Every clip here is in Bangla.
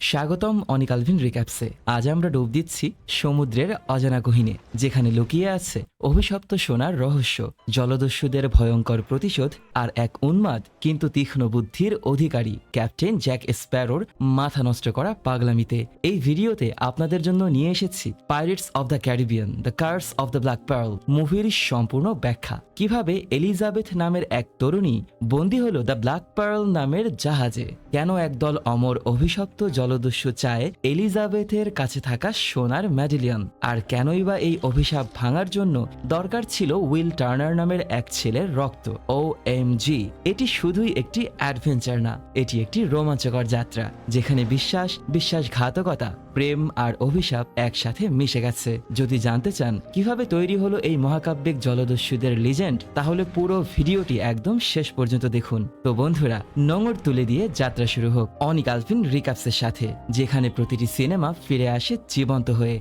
স্বাগতম অনিকালভিন রিক্যাপসে। আজ আমরা ডুব দিচ্ছি সমুদ্রের অজানা গহিনে যেখানে লুকিয়ে আছে অভিশপ্ত সোনার রহস্য, জলদস্যুদের ভয়ঙ্কর প্রতিশোধ আর এক উন্মাদ, কিন্তু তীক্ষ্ণ বুদ্ধির অধিকারী, ক্যাপ্টেন জ্যাক স্প্যারোর মাথা নষ্ট করা পাগলামিতে। এই ভিডিওতে আপনাদের জন্য নিয়ে এসেছি pirates of the Caribbean the curse of the black pearl মুভির সম্পূর্ণ ব্যাখ্যা। কীভাবে এলিজাবেথ নামের এক তরুণী বন্দী হল দ্য ব্ল্যাক পার্ল নামের জাহাজে? কেন একদল অমর অভিশপ্ত জলদস্যু চায় এলিজাবেথের কাছে থাকা সোনার ম্যাডেলিয়ন আর কেনই বা এই অভিশাপ ভাঙার জন্য দরকার ছিল উইল টার্নার নামের এক ছেলের রক্ত ও এম জি এটি শুধুই একটি অ্যাডভেঞ্চার না, এটি একটি রোমাঞ্চকর যাত্রা, যেখানে বিশ্বাস, বিশ্বাসঘাতকতা, প্রেম আর অভিশাপ একসাথে মিশে গেছে। যদি জানতে চান কীভাবে তৈরি হলো এই মহাকাব্যিক জলদস্যুদের লিজেন্ড তাহলে পুরো ভিডিওটি একদম শেষ পর্যন্ত দেখুন। তো বন্ধুরা নোংর তুলে দিয়ে যাত্রা শুরু হোক, অনিক আলফিন রিকাপসের সাথে, যেখানে প্রতিটি সিনেমা ফিরে আসে জীবন্ত হয়ে।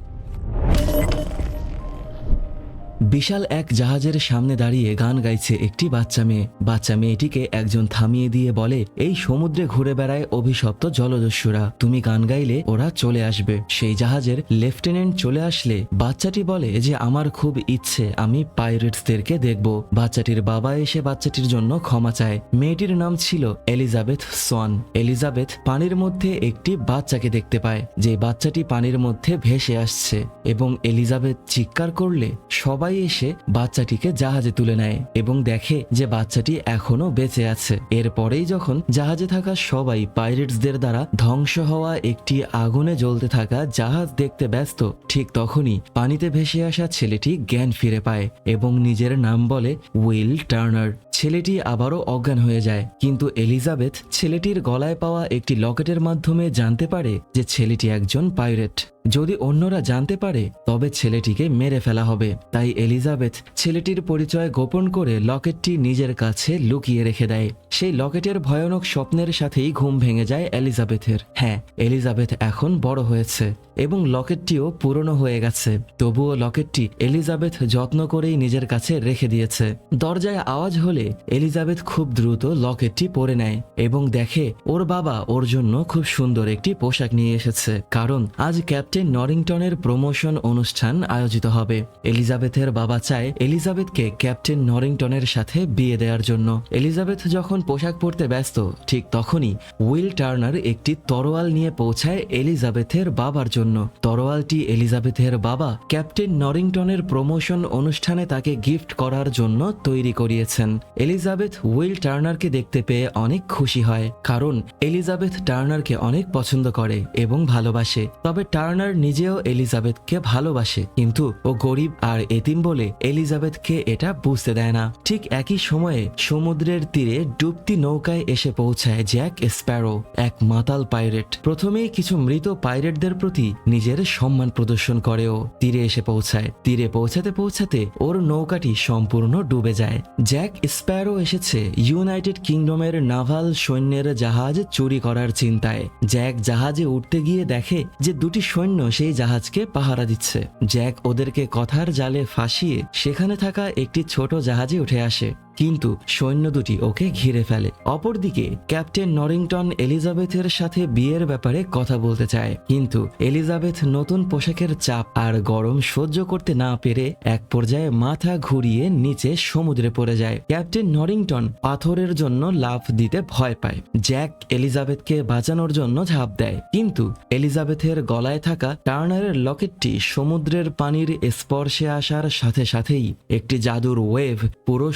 বিশাল এক জাহাজের সামনে দাঁড়িয়ে গান গাইছে একটি বাচ্চা মেয়ে। বাচ্চা মেয়েটিকে একজন থামিয়ে দিয়ে বলে, এই সমুদ্রে ঘুরে বেড়ায় অভিশপ্ত জলদস্যুরা। তুমি গান গাইলে ওরা চলে আসবে। সেই জাহাজের লেফটেন্যান্ট চলে আসলে বাচ্চাটি বলে, যে আমার খুব ইচ্ছে, আমি পাইরেটসদেরকে দেখব। বাচ্চাটির বাবা এসে বাচ্চাটির জন্য ক্ষমা চায়। মেয়েটির নাম ছিল এলিজাবেথ সোয়ান। এলিজাবেথ পানির মধ্যে একটি বাচ্চাকে দেখতে পায়, যে বাচ্চাটি পানির মধ্যে ভেসে আসছে এবং এলিজাবেথ চিৎকার করলে সবাই এসে বাচ্চাটিকে জাহাজে তুলে নেয় এবং দেখে যে বাচ্চাটি এখনও বেঁচে আছে। এরপরেই যখন জাহাজে থাকা সবাই পাইরেটসদের দ্বারা ধ্বংস হওয়া একটি আগুনে জ্বলতে থাকা জাহাজ দেখতে ব্যস্ত, ঠিক তখনই পানিতে ভেসে আসা ছেলেটি জ্ঞান ফিরে পায় এবং নিজের নাম বলে উইল টার্নার। ছেলেটি আবারও অজ্ঞান হয়ে যায়। কিন্তু এলিজাবেথ ছেলেটির গলায় পাওয়া একটি লকেটের মাধ্যমে জানতে পারে যে ছেলেটি একজন পাইরেট। যদি অন্যরা জানতে পারে, তবে ছেলেটিকে মেরে ফেলা হবে। তাই এলিজাবেথ ছেলেটির পরিচয় গোপন করে লকেটটি নিজের কাছে লুকিয়ে রেখে দেয়। সেই লকেটের ভয়ানক স্বপ্নের সাথেই ঘুম ভেঙে যায় এলিজাবেথের। হ্যাঁ এলিজাবেথ এখন বড় হয়েছে এবং লকেটটিও পুরনো হয়ে গেছে। তবুও লকেটটি এলিজাবেথ যত্ন করেই নিজের কাছে রেখে দিয়েছে। দরজায় আওয়াজ হলে এলিজাবেথ খুব দ্রুত লকেটটি পরে নেয় এবং দেখে, ওর বাবা ওর জন্য খুব সুন্দর একটি পোশাক নিয়ে এসেছে। কারণ আজ ক্যাপ্টেন নরিংটনের প্রমোশন অনুষ্ঠান আয়োজিত হবে। এলিজাবেথের বাবা চায় এলিজাবেথকে ক্যাপ্টেন নরিংটনের সাথে বিয়ে দেওয়ার জন্য। এলিজাবেথ যখন পোশাক পরতে ব্যস্ত, ঠিক তখনই উইল টার্নার একটি তরোয়াল নিয়ে পৌঁছায় এলিজাবেথের বাবার জন্য। তরোয়ালটি এলিজাবেথের বাবা ক্যাপ্টেন নরিংটনের প্রমোশন অনুষ্ঠানে তাকে গিফট করার জন্য তৈরি করিয়েছেন। এলিজাবেথ উইল টার্নারকে দেখতে পেয়ে অনেক খুশি হয়, কারণ এলিজাবেথ টার্নারকে অনেক পছন্দ করে এবং ভালোবাসে। তবে টার্নার নিজেও এলিজাবেথকে ভালোবাসে, কিন্তু ও গরিব আর এতিম বলে এলিজাবেথকে এটা বুঝতে দেয় না। ঠিক একই সময়ে সমুদ্রের তীরে ডুবতি নৌকায় এসে পৌঁছায় জ্যাক স্প্যারো, এক মাতাল পাইরেট। প্রথমেই কিছু মৃত পাইরেটদের প্রতি নিজের সম্মান প্রদর্শন করে ও তীরে এসে পৌঁছায়। তীরে পৌঁছাতে পৌঁছাতে ওর নৌকাটি সম্পূর্ণ ডুবে যায়। জ্যাক স্প্যারো এসেছে ইউনাইটেড কিংডমের নাভাল সৈন্যের জাহাজ চুরি করার চিন্তায়। জ্যাক জাহাজে উঠতে গিয়ে দেখে যে দুটি সৈন্য সেই জাহাজকে পাহারা দিচ্ছে। জ্যাক ওদেরকে কথার জালে ফাঁসিয়ে সেখানে থাকা একটি ছোট জাহাজে উঠে আসে। কিন্তু সৈন্য দুটি ওকে ঘিরে ফেলে। অপরদিকে, ক্যাপ্টেন নরিংটন এলিজাবেথের সাথে বিয়ের ব্যাপারে কথা বলতে চায়। কিন্তু এলিজাবেথ নতুন পোশাকের চাপ আর গরম সহ্য করতে না পেরে এক পর্যায়ে মাথা ঘুরিয়ে নিচে সমুদ্রে পড়ে যায়। ক্যাপ্টেন নরিংটন পাথরের জন্য লাফ দিতে ভয় পায়। জ্যাক এলিজাবেথকে বাঁচানোর জন্য ঝাঁপ দেয়। কিন্তু এলিজাবেথের গলায় থাকা টার্নারের লকেটটি সমুদ্রের পানির স্পর্শে আসার সাথে সাথেই একটি জাদুর ওয়েভ পুরো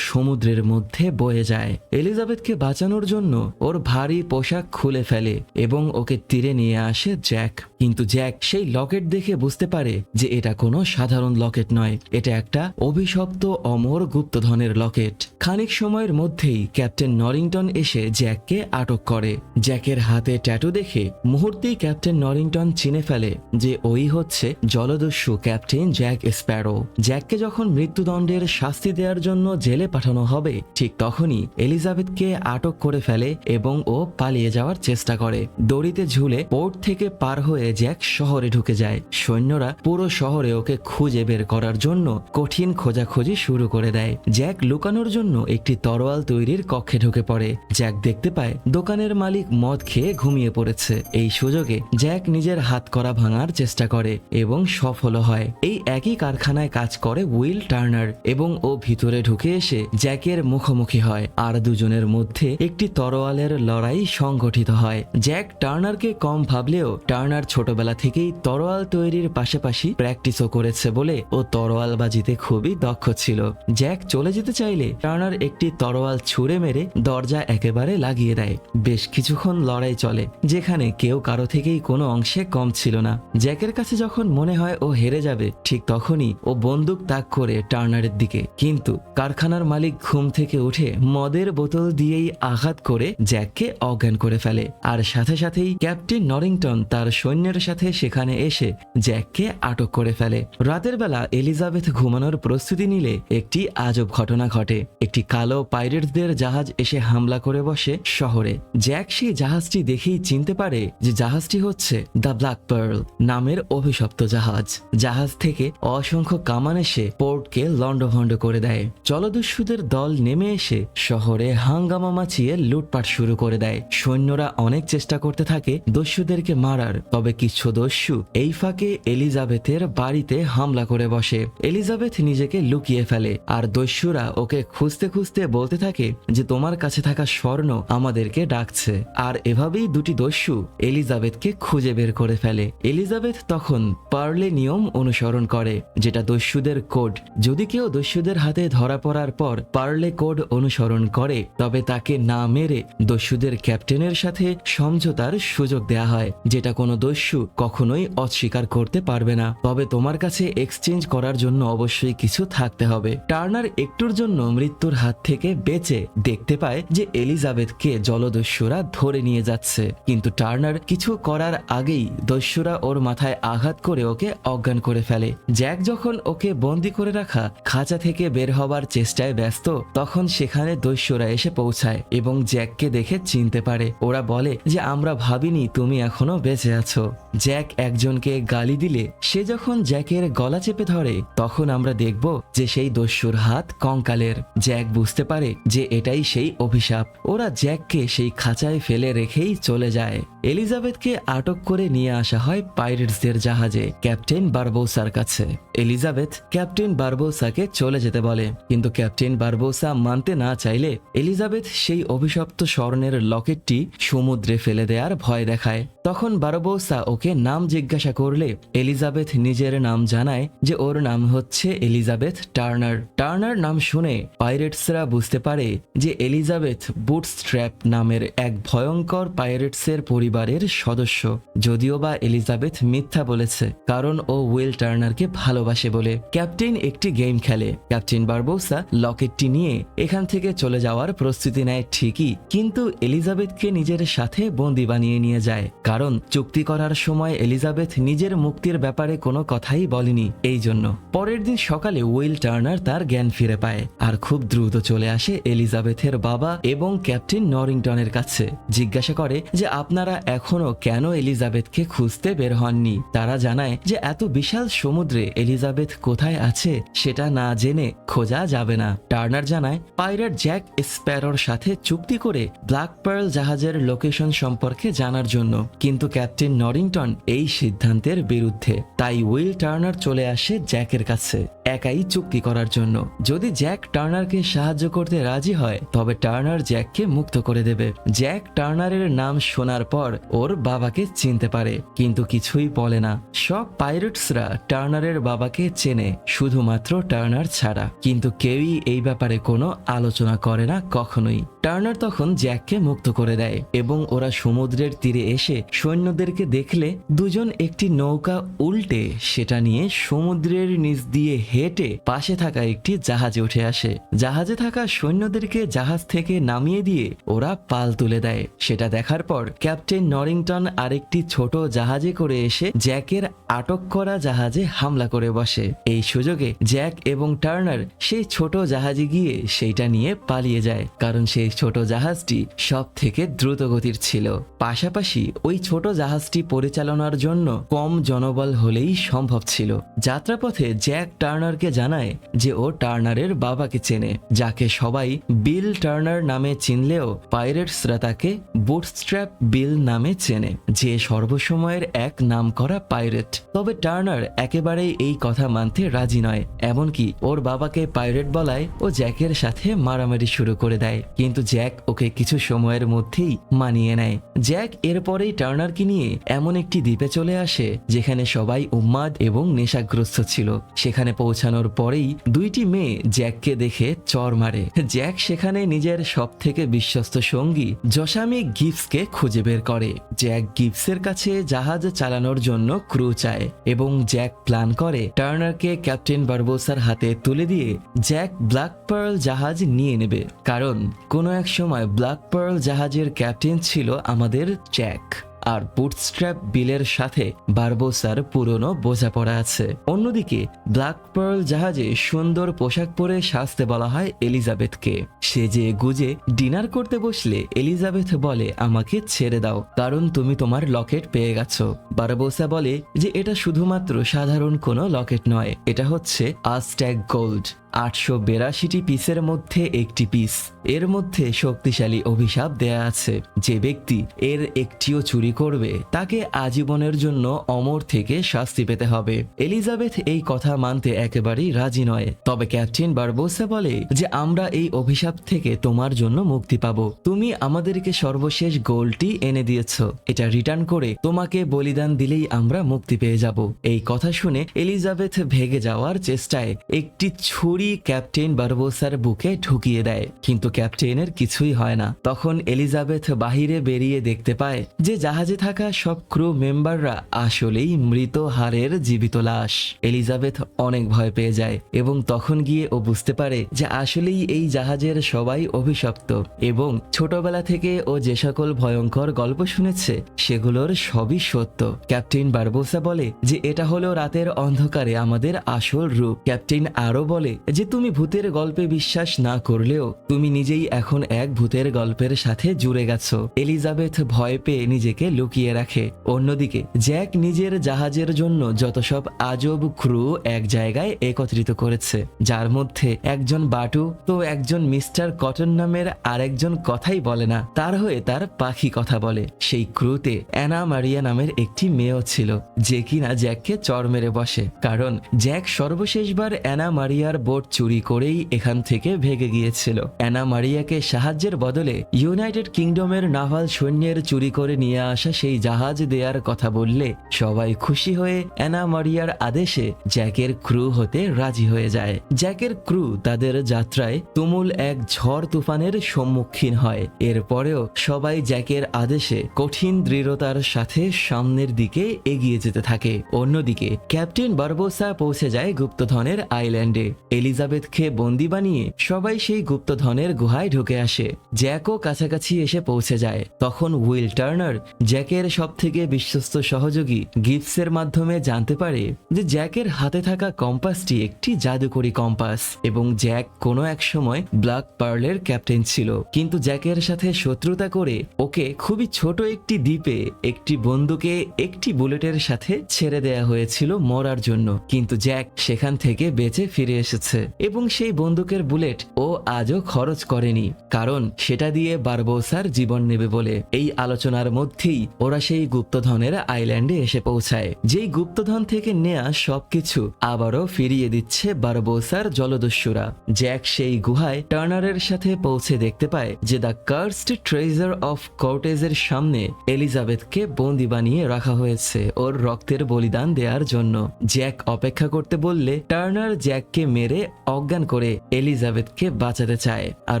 সমুদ্রের মধ্যে বয়ে যায়। এলিজাবেথকে বাঁচানোর জন্য ওর ভারী পোশাক খুলে ফেলে এবং ওকে তীরে নিয়ে আসে জ্যাক। কিন্তু জ্যাক সেই লকেট দেখে বুঝতে পারে যে এটা কোনো সাধারণ লকেট নয়। এটা একটা অভিশপ্ত অমর গুপ্তধনের লকেট। খানিক সময়ের মধ্যেই ক্যাপ্টেন নরিংটন এসে জ্যাককে আটক করে। জ্যাকের হাতে ট্যাটু দেখে মুহূর্তেই ক্যাপ্টেন নরিংটন চিনে ফেলে যে ওই হচ্ছে জলদস্যু ক্যাপ্টেন জ্যাক স্প্যারো। জ্যাককে যখন মৃত্যুদণ্ডের শাস্তি দেওয়ার জন্য জেলে পাঠানো হয় হবে, ঠিক তখনই এলিজাবেথকে আটক করে ফেলে এবং ও পালিয়ে যাওয়ার চেষ্টা করে। দড়িতে ঝুলে পোর্ট থেকে পার হয়ে জ্যাক শহরে ঢুকে যায়। সৈন্যরা পুরো শহরে ওকে খুঁজে বের করার জন্য কঠিন খোঁজাখুঁজি শুরু করে দেয়। জ্যাক লুকানোর জন্য একটি তরোয়াল তৈরির কক্ষে ঢুকে পড়ে। জ্যাক দেখতে পায় দোকানের মালিক মদ খেয়ে ঘুমিয়ে পড়েছে। এই সুযোগে জ্যাক নিজের হাত করা ভাঙার চেষ্টা করে এবং সফল হয়। এই একই কারখানায় কাজ করে উইল টার্নার এবং ও ভিতরে ঢুকে এসে জ্যাকের মুখোমুখি হয়, আর দুজনের মধ্যে একটি তরোয়ালের লড়াই সংগঠিত হয়। জ্যাক টার্নারকে কম ভাবলেও টার্নার ছোটবেলা থেকেই তরোয়াল তৈরির পাশাপাশি প্র্যাকটিসও করেছে বলে ও তরোয়াল বাজিতে খুবই দক্ষ ছিল। জ্যাক চলে যেতে চাইলে টার্নার একটি তরোয়াল ছুঁড়ে মেরে দরজা একেবারে লাগিয়ে দেয়। বেশ কিছুক্ষণ লড়াই চলে, যেখানে কেউ কারও থেকেই কোনো অংশে কম ছিল না। জ্যাকের কাছে যখন মনে হয় ও হেরে যাবে, ঠিক তখনই ও বন্দুক তাক করে টার্নারের দিকে। কিন্তু কারখানার মালিক ঘুম থেকে উঠে মদের বোতল দিয়েই আঘাত করে জ্যাককে অজ্ঞান করে ফেলে। আর সাথে সাথেই ক্যাপ্টেন নরিংটন তার সৈন্যের সাথে সেখানে এসে জ্যাককে আটক করে ফেলে। রাতের বেলা এলিজাবেথ ঘুমানোর প্রস্তুতি নিলে একটি আজব ঘটনা ঘটে। একটি কালো পাইরেটসদের জাহাজ এসে হামলা করে বসে শহরে। জ্যাক সেই জাহাজটি দেখেই চিনতে পারে যে জাহাজটি হচ্ছে দ্য ব্ল্যাক পার্ল নামের অভিশপ্ত জাহাজ। জাহাজ থেকে অসংখ্য কামান এসে পোর্টকে লন্ডভন্ড করে দেয়। জলদস্যুদের দল নেমে এসে শহরে হাঙ্গামা মাচিয়ে লুটপাট শুরু করে দেয়। সৈন্যরা অনেক চেষ্টা করতে থাকে দস্যুদেরকে মারার, তবে কিছু দস্যু এই ফাঁকে এলিজাবেথের বাড়িতে হামলা করে বসে। এলিজাবেথ নিজেকে লুকিয়ে ফেলে, আর দস্যুরা ওকে খুঁজতে খুঁজতে বলতে থাকে যে, তোমার কাছে থাকা স্বর্ণ আমাদেরকে ডাকছে। আর এভাবেই দুটি দস্যু এলিজাবেথকে খুঁজে বের করে ফেলে। এলিজাবেথ তখন পার্লে নিয়ম অনুসরণ করে, যেটা দস্যুদের কোড। যদি কেউ দস্যুদের হাতে ধরা পড়ার পর পার্লে কোড অনুসরণ করে, তবে তাকে না মেরে দস্যুদের ক্যাপ্টেনের সাথে সমঝোতার সুযোগ দেয়া হয়, যেটা কোনো দস্যু কখনোই অস্বীকার করতে পারবে না। তবে তোমার কাছে এক্সচেঞ্জ করার জন্য অবশ্যই কিছু থাকতে হবে। টার্নার একটুর জন্য মৃত্যুর হাত থেকে বেঁচে দেখতে পায় যে এলিজাবেথকে জলদস্যুরা ধরে নিয়ে যাচ্ছে। কিন্তু টার্নার কিছু করার আগেই দস্যুরা ওর মাথায় আঘাত করে ওকে অজ্ঞান করে ফেলে। জ্যাক যখন ওকে বন্দি করে রাখা খাঁচা থেকে বের হবার চেষ্টায় ব্যস্ত তখন সেখানে দস্যুরা এসে পৌঁছায় এবং জ্যাককে দেখে চিনতে পারে। ওরা বলে যে, আমরা ভাবিনি তুমি এখনও বেঁচে আছো। জ্যাক একজনকে গালি দিলে, সে যখন জ্যাকের গলা চেপে ধরে, তখন আমরা দেখব যে সেই দস্যুর হাত কঙ্কালের। জ্যাক বুঝতে পারে যে এটাই সেই অভিশাপ। ওরা জ্যাককে সেই খাঁচায় ফেলে রেখেই চলে যায়। এলিজাবেথকে আটক করে নিয়ে আসা হয় পাইরেটসদের জাহাজে, ক্যাপ্টেন বারবোসার কাছে। এলিজাবেথ ক্যাপ্টেন বারবোসাকে চলে যেতে বলে, কিন্তু ক্যাপ্টেন বারবোসা মানতে না চাইলে এলিজাবেথ সেই অভিশপ্ত স্বর্ণের লকেটটি সমুদ্রে ফেলে দেওয়ার ভয় দেখায়। তখন বারবোসা ওকে নাম জিজ্ঞাসা করলে এলিজাবেথ নিজের নাম জানায় যে ওর নাম হচ্ছে এলিজাবেথ টার্নার। টার্নার নাম শুনে পাইরেটসরা বুঝতে পারে যে এলিজাবেথ বুটস্ট্র্যাপ নামের এক ভয়ঙ্কর পাইরেটসের পরিবারের সদস্য। যদিও বা এলিজাবেথ মিথ্যা বলেছে, কারণ ও উইল টার্নারকে ভালোবাসে বলে। ক্যাপ্টেন একটি গেম খেলে। ক্যাপ্টেন বারবোসা লকেটটি নিয়ে এখান থেকে চলে যাওয়ার প্রস্তুতি নেয় ঠিকই, কিন্তু এলিজাবেথকে নিজের সাথে বন্দি বানিয়ে নিয়ে যায়। কারণ চুক্তি করার সময় এলিজাবেথ নিজের মুক্তির ব্যাপারে কোনো কথাই বলেনি এই জন্য। পরের দিন সকালে উইল টার্নার তার জ্ঞান ফিরে পায়, আর খুব দ্রুত চলে আসে এলিজাবেথের বাবা এবং ক্যাপ্টেন নরিংটনের কাছে। জিজ্ঞাসা করে যে আপনারা এখনও কেন এলিজাবেথকে খুঁজতে বের হননি? তারা জানায় যে এত বিশাল সমুদ্রে এলিজাবেথ কোথায় আছে সেটা না জেনে খোঁজা যাবে না। টার্নার জানায়, পাইরেট জ্যাক স্প্যারোর সাথে চুক্তি করে ব্ল্যাক পার্ল জাহাজের লোকেশন সম্পর্কে জানার জন্য। কিন্তু ক্যাপ্টেন নরিংটন এই সিদ্ধান্তের বিরুদ্ধে। তাই উইল টার্নার চলে আসে জ্যাকের কাছে। একাই চুক্তি করার জন্য। যদি জ্যাক টার্নারকে সাহায্য করতে রাজি হয়, তবে টার্নার জ্যাককে মুক্ত করে দেবে। জ্যাক টার্নারের নাম শোনার পর ওর বাবাকে চিনতে পারে, কিন্তু কিছুই বলে না। সব পাইরেটসরা টার্নারের বাবাকে চেনে, শুধুমাত্র টার্নার ছাড়া। কিন্তু কেউই এই ব্যাপারে কোনো আলোচনা করে না কখনোই। টার্নার তখন জ্যাককে মুক্ত করে দেয় এবং ওরা সমুদ্রের তীরে এসে সৈন্যদেরকে দেখলে দুজন একটি নৌকা উল্টে সেটা নিয়ে সমুদ্রের নিচ দিয়ে হেঁটে পাশে থাকা একটি জাহাজে উঠে আসে। জাহাজে থাকা সৈন্যদেরকে জাহাজ থেকে নামিয়ে দিয়ে ওরা পাল তুলে দেয়। সেটা দেখার পর ক্যাপ্টেন নরিংটন আরেকটি ছোট জাহাজে করে এসে জ্যাকের আটক করা জাহাজে হামলা করে বসে। এই সুযোগে জ্যাক এবং টার্নার সেই ছোট জাহাজে গিয়ে সেইটা নিয়ে পালিয়ে যায়। কারণ সেই ছোট জাহাজটি সব থেকে দ্রুত গতির ছিল। পাশাপাশি ওই ছোট জাহাজটি পরিচালনার জন্য কম জনবল হলেই সম্ভব ছিল। যাত্রাপথে জ্যাক টার্নারকে জানায় যে ও টার্নারের বাবাকে চেনে, যাকে সবাই বিল টার্নার নামে চিনলেও পাইরেটসরা তাকে বুটস্ট্র্যাপ বিল নামে চেনে, যে সর্বসময়ের এক নাম করা পাইরেট। তবে টার্নার একেবারেই এই কথা মানতে রাজি নয়, এমনকি ওর বাবাকে পাইরেট বলায় ও জ্যাকের সাথে মারামারি শুরু করে দেয়। কিন্তু জ্যাক ওকে কিছু সময়ের মধ্যেই মানিয়ে নেয়। জ্যাক এরপরেই টার্নারকে নিয়ে এমন একটি দ্বীপে চলে আসে, যেখানে সবাই উম্মাদ এবং নেশাগ্রস্ত ছিল। সেখানে পৌঁছানোর পরেই দুইটি মেয়ে জ্যাককে দেখে চর মারে। জ্যাক সেখানে নিজের সব থেকে বিশ্বস্ত সঙ্গী জসামি গিফসকে খুঁজে বের করে। জ্যাক গিফসের কাছে জাহাজ চালানোর জন্য ক্রু চায় এবং জ্যাক প্ল্যান করে টার্নারকে ক্যাপ্টেন বারবোসার হাতে তুলে দিয়ে জ্যাক ব্ল্যাক পার্ল জাহাজ নিয়ে নেবে। কারণ কোনো এক সময় ব্ল্যাক পার্ল জাহাজের ক্যাপ্টেন ছিল আমাদের জ্যাক আর বুটস্ট্র্যাপ বিলের সাথে বারবোসার পুরনো বোঝাপড়া আছে। অন্যদিকে ব্ল্যাক পার্ল জাহাজে সুন্দর পোশাক পরে সাজতে বলা হয় এলিজাবেথকে। সে যে গুজে ডিনার করতে বসলে এলিজাবেথ বলে, আমাকে ছেড়ে দাও, কারণ তুমি তোমার লকেট পেয়ে গেছো। বারবোসা বলে যে, এটা শুধুমাত্র সাধারণ কোনো লকেট নয়, এটা হচ্ছে আস্ট্যাগ গোল্ড আটশো বেরাশিটি পিসের মধ্যে একটি পিস। এর মধ্যে শক্তিশালী অভিশাপ দেয়া আছে। যে ব্যক্তি এর একটিও চুরি করবে, তাকে আজীবনের জন্য অমর থেকে শাস্তি পেতে হবে। এলিজাবেথ এই কথা মানতে একেবারেই রাজি নয়। তবে ক্যাপ্টেন বারবোসা বলে যে, আমরা এই অভিশাপ থেকে তোমার জন্য মুক্তি পাবো। তুমি আমাদেরকে সর্বশেষ গোলটি এনে দিয়েছ। এটা রিটার্ন করে তোমাকে বলিদান দিলেই আমরা মুক্তি পেয়ে যাব। এই কথা শুনে এলিজাবেথ ভেগে যাওয়ার চেষ্টায় একটি ছুরি ক্যাপ্টেন বারবোসার বুকে ঢুকিয়ে দেয়। কিন্তু ক্যাপ্টেনের কিছুই হয় না। তখন এলিজাবেথ বাহিরে বেরিয়ে দেখতে পায় যে জাহাজে থাকা সব ক্রু মেম্বাররা আসলেই মৃত হারের জীবিত লাশ। এলিজাবেথ অনেক ভয় পেয়ে যায় এবং তখন গিয়ে ও বুঝতে পারে যে আসলেই এই জাহাজের সবাই অভিশপ্ত এবং ছোটবেলা থেকে ও যে সকল ভয়ঙ্কর গল্প শুনেছে, সেগুলোর সবই সত্য। ক্যাপ্টেন বারবোসা বলে যে, এটা হলো রাতের অন্ধকারে আমাদের আসল রূপ। ক্যাপ্টেন আরও বলে যে, তুমি ভূতের গল্পে বিশ্বাস না করলেও তুমি নিজেই এখন এক ভূতের গল্পের সাথে জুড়ে গেছো। এলিজাবেথ ভয় পেয়ে নিজেকে লুকিয়ে রাখে। অন্যদিকে, জ্যাক নিজের জাহাজের জন্য যত সব আজব ক্রু এক জায়গায় একত্রিত করেছে। যার মধ্যে একজন বাটু তো একজন মিস্টার কটন নামের আরেকজন কথাই বলে না। তার হয়ে তার পাখি কথা বলে। সেই ক্রুতে অ্যানা মারিয়া নামের একটি মেয়েও ছিল, যে কিনা জ্যাককে চর মেরে বসে। কারণ জ্যাক সর্বশেষবার অ্যানা মারিয়ার বোট চুরি করেই এখান থেকে ভেগে গিয়েছিল। অ্যানা মারিয়াকে সাহায্যের বদলে ইউনাইটেড কিংডমের নাভাল সৈন্যের চুরি করে নিয়ে আসা সেই জাহাজ দেয়ার কথা বললে সবাই খুশি হয়ে অ্যানা মারিয়ার আদেশে জ্যাকের ক্রু হতে রাজি হয়ে যায়। জ্যাকের ক্রু তাদের যাত্রায় তুমুল এক ঝড় তুফানের সম্মুখীন হয়। এরপরেও সবাই জ্যাকের আদেশে কঠিন দৃঢ়তার সাথে সামনের দিকে এগিয়ে যেতে থাকে। অন্যদিকে ক্যাপ্টেন বারবোসা পৌঁছে যায় গুপ্তধনের আইল্যান্ডে। এলিজাবেথকে বন্দি বানিয়ে সবাই সেই গুপ্তধনের গুহায় ঢুকে আসে। জ্যাকও কাছাকাছি এসে পৌঁছে যায়। তখন উইল টার্নার জ্যাকের সব থেকে বিশ্বস্ত সহযোগী গিফটসের মাধ্যমে জানতে পারে যে জ্যাকের হাতে থাকা কম্পাসটি একটি জাদুকরি কম্পাস এবং জ্যাক কোনো এক সময় ব্ল্যাক পার্লের ক্যাপ্টেন ছিল। কিন্তু জ্যাকের সাথে শত্রুতা করে ওকে খুবই ছোট একটি দ্বীপে একটি বন্দুকে একটি বুলেটের সাথে ছেড়ে দেয়া হয়েছিল মরার জন্য। কিন্তু জ্যাক সেখান থেকে বেঁচে ফিরে এসেছে এবং সেই বন্দুকের বুলেট ও আজও খরচ করেনি। কারণ সেটা দিয়ে বারবোসার জীবন নেবে বলে এই আলোচনার মধ্যেই রাতেই ওরা সেই গুপ্তধনের আইল্যান্ডে এসে পৌঁছায়। যেই গুপ্তধন থেকে নেয়া সবকিছু আবারও ফিরিয়ে দিচ্ছে বারবোসার জলদস্যুরা। জ্যাক সেই গুহায় টার্নারের সাথে পৌঁছে দেখতে পায় যে দ্য কার্সড ট্রেজার অফ কর্টেজের সামনে এলিজাবেথকে বন্দি বানিয়ে রাখা হয়েছে ওর রক্তের বলিদান দেওয়ার জন্য। জ্যাক অপেক্ষা করতে বললে টার্নার জ্যাককে মেরে অজ্ঞান করে এলিজাবেথকে বাঁচাতে চায়। আর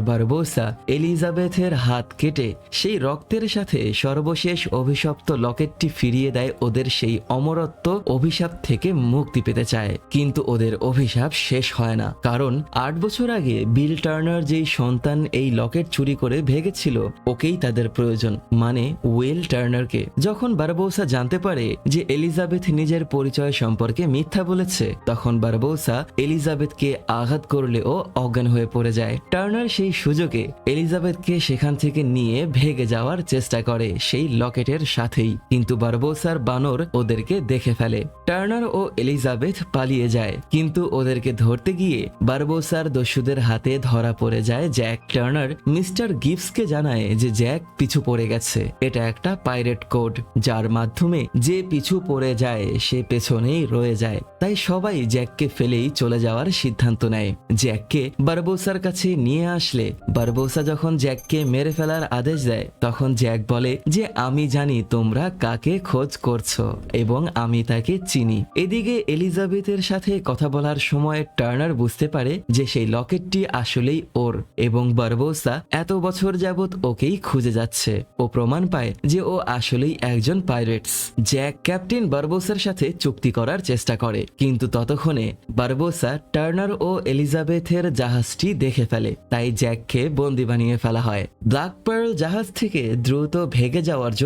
বারবোসা এলিজাবেথের হাত কেটে সেই রক্তের সাথে সর্বশেষ অভিশপ্ত লকেটটি ফিরিয়ে দেয় ওদের সেই অমরত্ব অভিশাপ থেকে মুক্তি পেতে চায়। কিন্তু ওদের অভিশাপ শেষ হয় না। কারণ আট বছর আগে বিল টার্নার যেই সন্তান এই লকেট চুরি করে ভেগেছিল, ওকেই তাদের প্রয়োজন। মানে ওয়েল টার্নারকে। যখন বারবৌসা জানতে পারে যে এলিজাবেথ নিজের পরিচয় সম্পর্কে মিথ্যা বলেছে, তখন বারবৌসা এলিজাবেথকে আঘাত করলেও অজ্ঞান হয়ে পড়ে যায়। টার্নার সেই সুযোগে এলিজাবেথকে সেখান থেকে নিয়ে ভেগে যাওয়ার চেষ্টা করে সেই লকেটের সাথেই। কিন্তু বারবোসার বানর ওদেরকে দেখে ফেলে। টার্নার ও এলিজাবেথ পালিয়ে যায়। কিন্তু ওদেরকে ধরতে গিয়ে বারবোসার দস্যুদের হাতে ধরা পড়ে যায় জ্যাক টার্নার। মিস্টার গিফসকে জানায় যে জ্যাক পিছু পড়ে গেছে। এটা একটা পাইরেট কোড, যার মাধ্যমে যে পিছু পড়ে যায়, সে পেছনেই রয়ে যায়। তাই সবাই জ্যাককে ফেলেই চলে যাওয়ার সিদ্ধান্ত নেয়। জ্যাককে বারবোসার কাছে নিয়ে আসলে। বারবোসা যখন জ্যাককে মেরে ফেলার আদেশ দেয়, তখন জ্যাক বলে যে আমি জানি তোমরা কাকে খোঁজ করছ এবং আমি তাকে চিনি। এদিকে এলিজাবেথের সাথে কথা বলার সময় টার্নার বুঝতে পারে যে সেই লকেটটি আসলেই ওর এবং বারবোসা এত বছর যাবৎ ওকেই খুঁজে যাচ্ছে। ও প্রমাণ পায় যে ও আসলেই একজন পাইরেটস জ্যাক ক্যাপ্টেন বারবোসার সাথে চুক্তি করার চেষ্টা করে। কিন্তু ততক্ষণে বারবোসা টার্নার ও এলিজাবেথের জাহাজটি দেখে ফেলে। তাই জ্যাককে বন্দি বানিয়ে ফেলা হয়। ব্ল্যাক পার্ল জাহাজ থেকে দ্রুত ভেগে যাওয়ার জন্য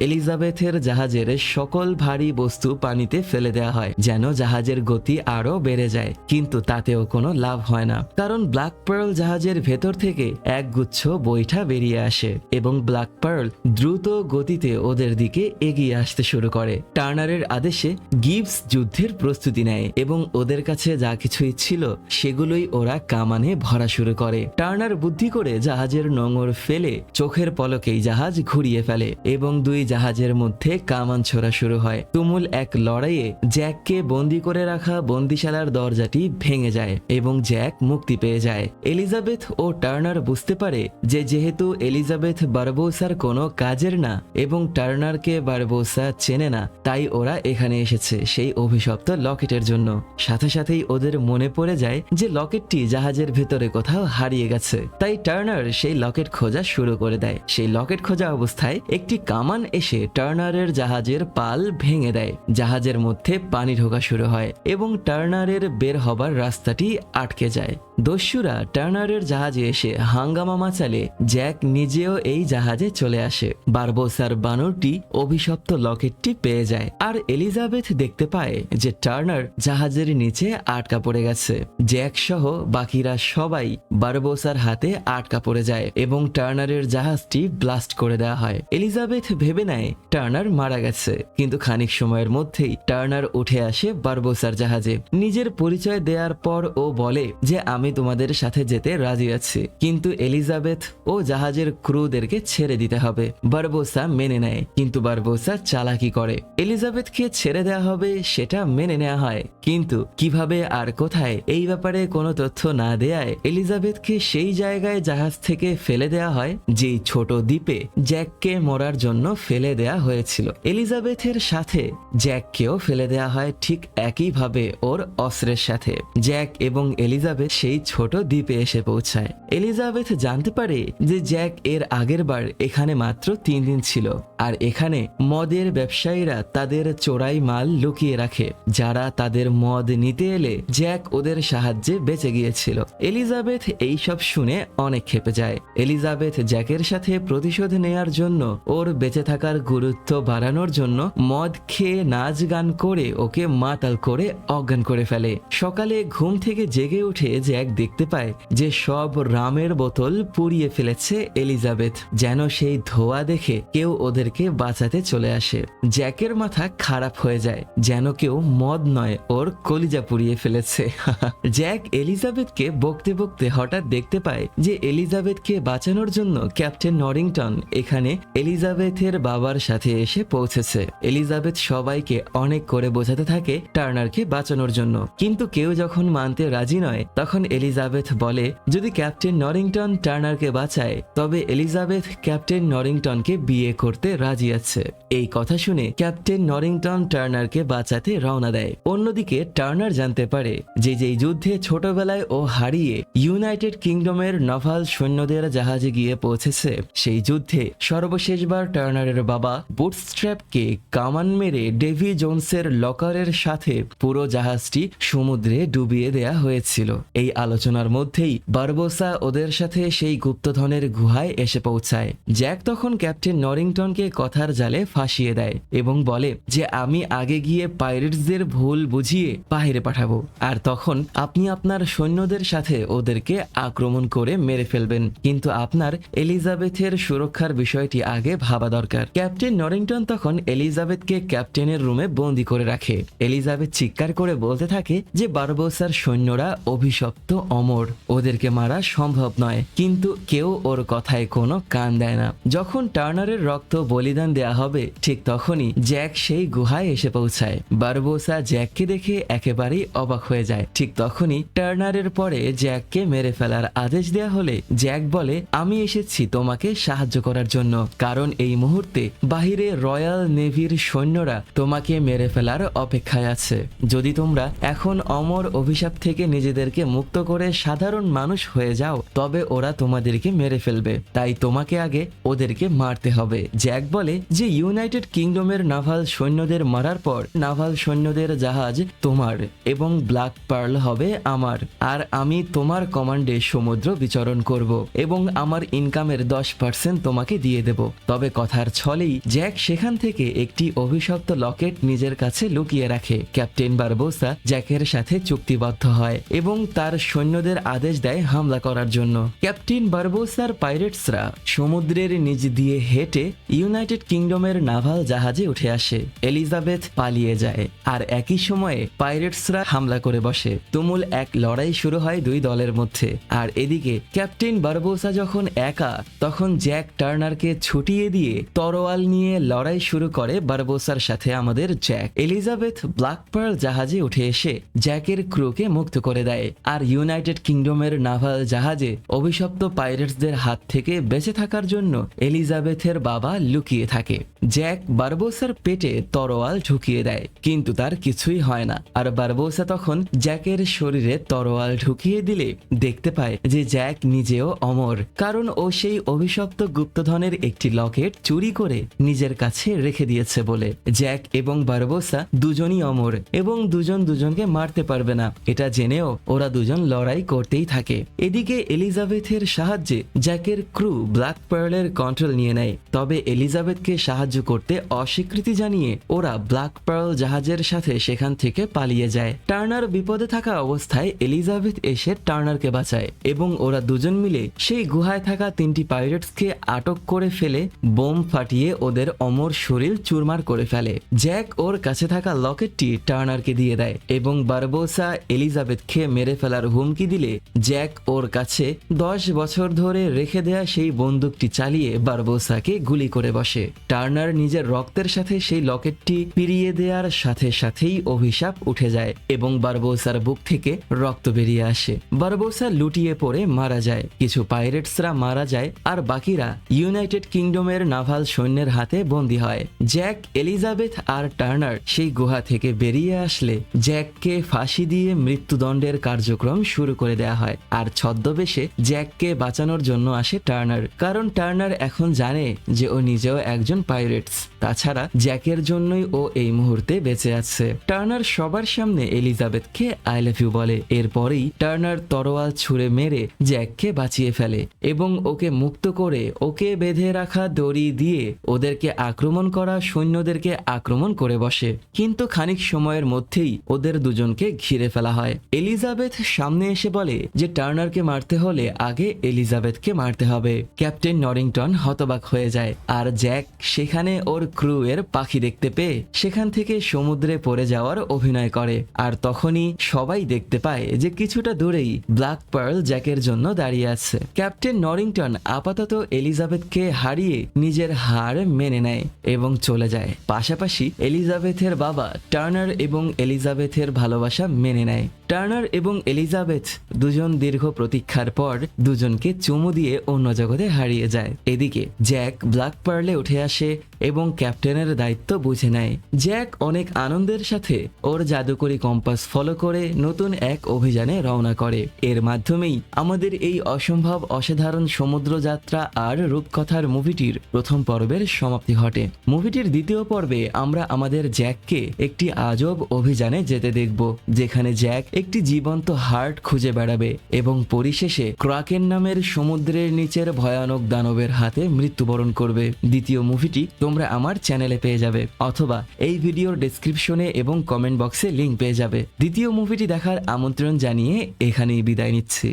এলিজাবেথের জাহাজের সকল ভারী বস্তু পানিতে ফেলে দেওয়া হয়, যেন জাহাজের গতি আরও বেড়ে যায়। কিন্তু তাতেও কোনো লাভ হয় না, কারণ ব্ল্যাক পার্ল জাহাজের ভেতর থেকে এক গুচ্ছ বৈঠা বেরিয়ে আসে এবং ব্ল্যাক পার্ল দ্রুত গতিতে ওদের দিকে এগিয়ে আসতে শুরু করে। টার্নারের আদেশে গিবস যুদ্ধের প্রস্তুতি নেয় এবং ওদের কাছে যা কিছুই ছিল সেগুলোই ওরা কামানে ভরা শুরু করে। টার্নার বুদ্ধি করে জাহাজের নোঙর ফেলে চোখের পলকেই জাহাজ ঘুরিয়ে ফেলে এবং দুই জাহাজের মধ্যে কামান ছোড়া শুরু হয়। তুমুল এক লড়াইয়ে জ্যাককে বন্দি করে রাখা বন্দিশালার দরজাটি ভেঙে যায় এবং জ্যাক মুক্তি পেয়ে যায়। এলিজাবেথ ও টার্নার বুঝতে পারে যে যেহেতু এলিজাবেথ বারবোসার কোনো কাজের না এবং টার্নারকে বারবোসা চেনে না, তাই ওরা এখানে এসেছে সেই অভিশপ্ত লকেটের জন্য। সাথে সাথেই ওদের মনে পড়ে যায় যে লকেটটি জাহাজের ভেতরে কোথাও হারিয়ে গেছে। তাই টার্নার সেই লকেট খোঁজা শুরু করে দেয়। সেই লকেট খোঁজা অবস্থায় একটি কামান এসে টার্নারের জাহাজের পাল ভেঙে দেয়। জাহাজের মধ্যে পানি ঢোকা শুরু হয় এবং টার্নারের বের হবার রাস্তাটি আটকে যায়। দস্যুরা টার্নারের জাহাজে এসে হাঙ্গামা মাচালে জ্যাক নিজেও এই জাহাজে চলে আসে। বারবোসার বানরটি অভিশপ্ত লকেটটি পেয়ে যায় আর এলিজাবেথ দেখতে পায় যে টার্নার জাহাজের নিচে আটকা পড়ে গেছে। জ্যাক সহ বাকিরা সবাই বারবোসার হাতে আটকা পড়ে যায় এবং টার্নারের জাহাজটি ব্লাস্ট করে দেওয়া হয়। এলিজাবেথ ভেবে নেয় টার্নার মারা গেছে, কিন্তু খানিক সময়ের মধ্যেই টার্নার উঠে আসে বারবোসার জাহাজে। নিজের পরিচয় দেওয়ার পর ও বলে যে, আমি তোমাদের সাথে যেতে রাজি আছি। কিন্তু এলিজাবেথ ও জাহাজের ক্রুদেরকে ছেড়ে দিতে হবে। বারবোসা মেনে নেয়, কিন্তু বারবোসা চালাকি করে। এলিজাবেথকে ছেড়ে দেওয়া হবে, সেটা মেনে নেওয়া হয়। কিন্তু কীভাবে আর কোথায় এই ব্যাপারে কোনো তথ্য না দেয়ায় এলিজাবেথকে সেই জায়গায় জাহাজ থেকে ফেলে দেওয়া হয়, যেই ছোট দ্বীপে জ্যাককে মরার জন্য ফেলে দেয়া হয়েছিল। এলিজাবেথের সাথে জ্যাককেও ফেলে দেওয়া হয় ঠিক একইভাবে ওর অস্ত্রের সাথে। জ্যাক এবং এলিজাবেথ সেই ছোট দ্বীপে এসে পৌঁছায়। এলিজাবেথ জানতে পারে যে জ্যাক এর আগের বার এখানে মাত্র তিন দিন ছিল আর এখানে মদের ব্যবসায়ীরা তাদের চোরাই মাল লুকিয়ে রাখে, যারা তাদের মদ নিতে এলে জ্যাক ওদের সাহায্যে বেঁচে গিয়েছিল। এলিজাবেথ এই সব শুনে অনেক ক্ষেপে যায়। এলিজাবেথ জ্যাকের সাথে প্রতিশোধ নেয়ার জন্য ওর বেঁচে থাকার গুরুত্ব বাড়ানোর জন্য মদ খেয়ে নাচ গান করে ওকে মাতাল করে অজ্ঞান করে ফেলে। সকালে ঘুম থেকে জেগে উঠে জ্যাক দেখতে পায় যে সব রামের বোতল পুড়িয়ে ফেলেছে এলিজাবেথ, যেন সেই ধোয়া দেখে কেউ ওদেরকে বাঁচাতে চলে আসে। জ্যাকের মাথা খারাপ হয়ে যায়, যেন কেউ মদ নয়, ওর কলিজা পুড়িয়ে ফেলেছে। জ্যাক এলিজাবেথকে বকতে বকতে হঠাৎ দেখতে পায় যে এলিজাবেথকে বাঁচানোর জন্য ক্যাপ্টেন নরিংটন এখানে এলিজাবেথের বাবার সাথে এসে পৌঁছেছে। এলিজাবেথ সবাইকে অনেক করে বোঝাতে থাকে টার্নারকে বাঁচানোর জন্য। কিন্তু কেউ যখন মানতে রাজি নয়, তখন এলিজাবেথ বলে, যদি ক্যাপ্টেন নরিংটন টার্নারকে বাঁচায়, তবে এলিজাবেথ ক্যাপ্টেন নরিংটনকে বিয়ে করতে রাজি আছে। এই কথা শুনে ক্যাপ্টেন নরিংটন টার্নারকে বাঁচাতে রওনা দেয়। অন্যদিকে টার্নার জানতে পারে যে যেই যুদ্ধে ছোটবেলায় ও হারিয়ে ইউনাইটেড কিংডমের নভাল সৈন্যদের জাহাজে গিয়ে পৌঁছেছে, সেই যুদ্ধে সর্বশেষবার টার্নারের বাবা বুটস্ট্র্যাপকে কামান মেরে ডেভি জোনসের লকারের সাথে পুরো জাহাজটি সমুদ্রে ডুবিয়ে দেয়া হয়েছিল। এই আলোচনার মধ্যেই বারবোসা ওদের সাথে সেই গুপ্তধনের গুহায় এসে পৌঁছায়। জ্যাক তখন ক্যাপ্টেন নরিংটনকে কথার জালে ফাঁসিয়ে দেয় এবং বলে যে, আমি আগে গিয়ে পাইরেটসদের ভুল বুঝিয়ে বাহিরে পাঠাবো। আর তখন আপনি আপনার সৈন্যদের সাথে ওদেরকে আক্রমণ করে মেরে ফেলবেন। কিন্তু আপনার এলিজাবেথের সুরক্ষার বিষয়টি আগে ভাবা দরকার। ক্যাপ্টেন নরিংটন তখন এলিজাবেথকে ক্যাপ্টেনের রুমে বন্দি করে রাখে। এলিজাবেথ চিৎকার করে বলতে থাকে যে, বারবোসার সৈন্যরা অভিশপ্ত। অমর, ওদেরকে মারা সম্ভব নয়। কিন্তু কেউ ওর কথায় কোনো কান দেয় না। যখন টার্নারের রক্ত বলিদান দেয়া হবে, ঠিক তখনই জ্যাক সেই গুহায় এসে পৌঁছায়। বারবোসা জ্যাককে দেখে একেবারেই অবাক হয়ে যায়। ঠিক তখনই টার্নারের পরে জ্যাককে মেরে ফেলার আদেশ দেয়া হলে জ্যাক বলে, আমি এসেছি তোমাকে সাহায্য করার জন্য। কারণ এই মুহূর্তে বাহিরে রয়্যাল নেভির সৈন্যরা তোমাকে মেরে ফেলার অপেক্ষায় আছে। যদি তোমরা এখন অমর অভিশাপ থেকে নিজেদেরকে মুক্ত করে সাধারণ মানুষ হয়ে যাও, তবে ওরা তোমাদেরকে মেরে ফেলবে। তাই তোমাকে আগে ওদেরকে মারতে হবে। জ্যাক বলে যে, ইউনাইটেড কিংডমের নাভাল সৈন্যদের মারার পর নাভাল সৈন্যদের জাহাজ তোমার এবং ব্ল্যাক পার্ল হবে আমার, আর আমি তোমার কমান্ডে সমুদ্র বিচরণ করব এবং আমার ইনকামের দশ পার্সেন্ট তোমাকে দিয়ে দেব। তবে কথার ছলেই জ্যাক সেখান থেকে একটি অভিশপ্ত লকেট নিজের কাছে লুকিয়ে রাখে। ক্যাপ্টেন বারবোসা জ্যাকের সাথে চুক্তিবদ্ধ হয় এবং তার সৈন্যদের আদেশ দেয় হামলা করার জন্য। ক্যাপ্টেন বারবোসার পাইরেটসরা সমুদ্রের নিচ দিয়ে হেঁটে ইউনাইটেড কিংডমের নাভাল জাহাজে উঠে আসে। এলিজাবেথ পালিয়ে যায়। আর একই সময়ে পাইরেটসরা হামলা করে বসে। তুমুল এক লড়াই শুরু হয় দুই দলের মধ্যে। আর এদিকে ক্যাপ্টেন বারবোসা যখন একা, তখন জ্যাক টার্নারকে ছুটিয়ে দিয়ে তরোয়াল নিয়ে লড়াই শুরু করে বারবোসার সাথে আমাদের জ্যাক। এলিজাবেথ ব্ল্যাক পার্ল জাহাজে উঠে এসে জ্যাকের ক্রুকে মুক্ত করে দেয়। আর ইউনাইটেড কিংডমের নাভাল জাহাজে অভিশপ্ত পাইরেটসদের হাত থেকে বেঁচে থাকার জন্য এলিজাবেথের বাবা লুকিয়ে থাকে। জ্যাক বারবোসার পেটে তরোয়াল ঢুকিয়ে দেয়, কিন্তু তার কিছুই হয় না। আর বারবোসা তখন জ্যাকের শরীরে তরোয়াল ঢুকিয়ে দিলে দেখতে পায় যে জ্যাক নিজেও অমর, কারণ ও সেই অভিশপ্ত গুপ্তধনের একটি লকেট চুরি করে নিজের কাছে রেখে দিয়েছে বলে। জ্যাক এবং বারবোসা দুজনই অমর এবং দুজন দুজনকে মারতে পারবে না। এটা জেনেও ওরা দুজন লড়াই করতেই থাকে। এদিকে এলিজাবেথের সাহায্যে জ্যাকের ক্রু ব্ল্যাক পার্লের কন্ট্রোল নিয়ে নেয়। তবে এলিজাবেথকে সাহায্য করতে অস্বীকৃতি জানিয়ে ওরা ব্ল্যাক পার্ল জাহাজের সাথে সেখান থেকে পালিয়ে যায়। টার্নার বিপদে থাকা অবস্থায় এলিজাবেথ এসে টার্নারকে বাঁচায় এবং ওরা দুজন মিলে সেই গুহায় থাকা তিনটি পাইরেটসকে আটক করে ফেলে, বোম ফাটিয়ে ওদের অমর শরীর চুরমার করে ফেলে। জ্যাক ওর কাছে থাকা লকেটটি টার্নারকে দিয়ে দেয় এবং বারবোসা এলিজাবেথকে মেরে ফেলার হুমকি দিলে জ্যাক ওর কাছে দশ বছর ধরে রেখে দেয়া সেই বন্দুকটি চালিয়ে বারবোসাকে গুলি করে বসে। টার্নার নিজের রক্তের সাথে সেই লকেটটি পিরিয়ে দেওয়ার সাথে সাথেই অভিশাপ উঠে যায় এবং বারবোসার বুক থেকে রক্ত বেরিয়ে আসে। বারবোসা লুটিয়ে পড়ে মারা যায়। কিছু পাইরেটসরা মারা যায় আর বাকিরা ইউনাইটেড কিংডমের নাভাল সৈন্যের হাতে বন্দী হয়। জ্যাক, এলিজাবেথ আর টার্নার সেই গুহা থেকে বেরিয়ে আসলে জ্যাককে ফাঁসি দিয়ে মৃত্যুদণ্ডের কার্যক্রম শুরু করে দেয়া হয়। আর ছদ্মবেশে জ্যাককে বাঁচানোর জন্য আসে টার্নার। কারণ টার্নার এখন জানে যে ও নিজেও একজন পাইরেটস। তাছাড়া জ্যাকের জন্যই ও এই মুহূর্তে বেঁচে আছে। টার্নার সবার সামনে এলিজাবেথকে আই লাভ ইউ বলে। এরপরেই টার্নার তরোয়াল ছুঁড়ে মেরে জ্যাককে বাঁচিয়ে ফেলে এবং ওকে মুক্ত করে ওকে বেঁধে রাখা দড়ি দিয়ে ওদেরকে আক্রমণ করা সৈন্যদেরকে আক্রমণ করে বসে। কিন্তু খানিক সময়ের মধ্যেই ওদের দুজনকে ঘিরে ফেলা হয়। এলিজাবেথ সামনে এসে বলে যে টার্নারকে মারতে হলে আগে এলিজাবেথকে মারতে হবে। ক্যাপ্টেন নরিংটন হতবাক হয়ে যায়। আর জ্যাক সেখানে ওর ক্রু এর পাখি দেখতে পেয়ে সেখান থেকে সমুদ্রে পড়ে যাওয়ার অভিনয় করে। আর তখনই সবাই দেখতে পায় যে কিছুটা দূরেই ব্ল্যাক পার্ল জ্যাকের জন্য দাঁড়িয়ে আছে। ক্যাপ্টেন নরিংটন আপাতত এলিজাবেথকে হারিয়ে নিজের হার মেনে নেয় এবং চলে যায়। পাশাপাশি এলিজাবেথের বাবা টার্নার এবং এলিজাবেথের ভালোবাসা মেনে নেয়। টার্নার এবং এলিজাবেথ দুজন দীর্ঘ প্রতীক্ষার পর দুজনকে চুমু দিয়ে অন্য জগতে হারিয়ে যায়। এদিকে জ্যাক ব্ল্যাক পার্লে উঠে আসে এবং ক্যাপ্টেনের দায়িত্ব বুঝে নেয়। জ্যাক অনেক আনন্দের সাথে ওর জাদুকরি কম্পাস ফলো করে নতুন এক অভিযানে রওনা করে। এর মাধ্যমেই আমাদের এই অসম্ভব অসাধারণ সমুদ্র যাত্রা আর রূপকথার মুভিটির প্রথম পর্বের সমাপ্তি ঘটে। মুভিটির দ্বিতীয় পর্বে আমরা আমাদের জ্যাককে একটি আজব অভিযানে যেতে দেখব, যেখানে জ্যাক একটি জীবন্ত হার্ট খুঁজে বেড়াবে এবং পরিশেষে ক্রাকেন নামের সমুদ্রের নিচের ভয়ানক দানবের হাতে মৃত্যুবরণ করবে। দ্বিতীয় মুভিটি তোমরা আমার চ্যানেলে পেয়ে যাবে, অথবা এই ভিডিওর ডিসক্রিপশনে এবং কমেন্ট বক্সে লিঙ্ক পেয়ে যাবে। দ্বিতীয় মুভিটি দেখার আমন্ত্রণ জানিয়ে এখানেই বিদায় নিচ্ছি।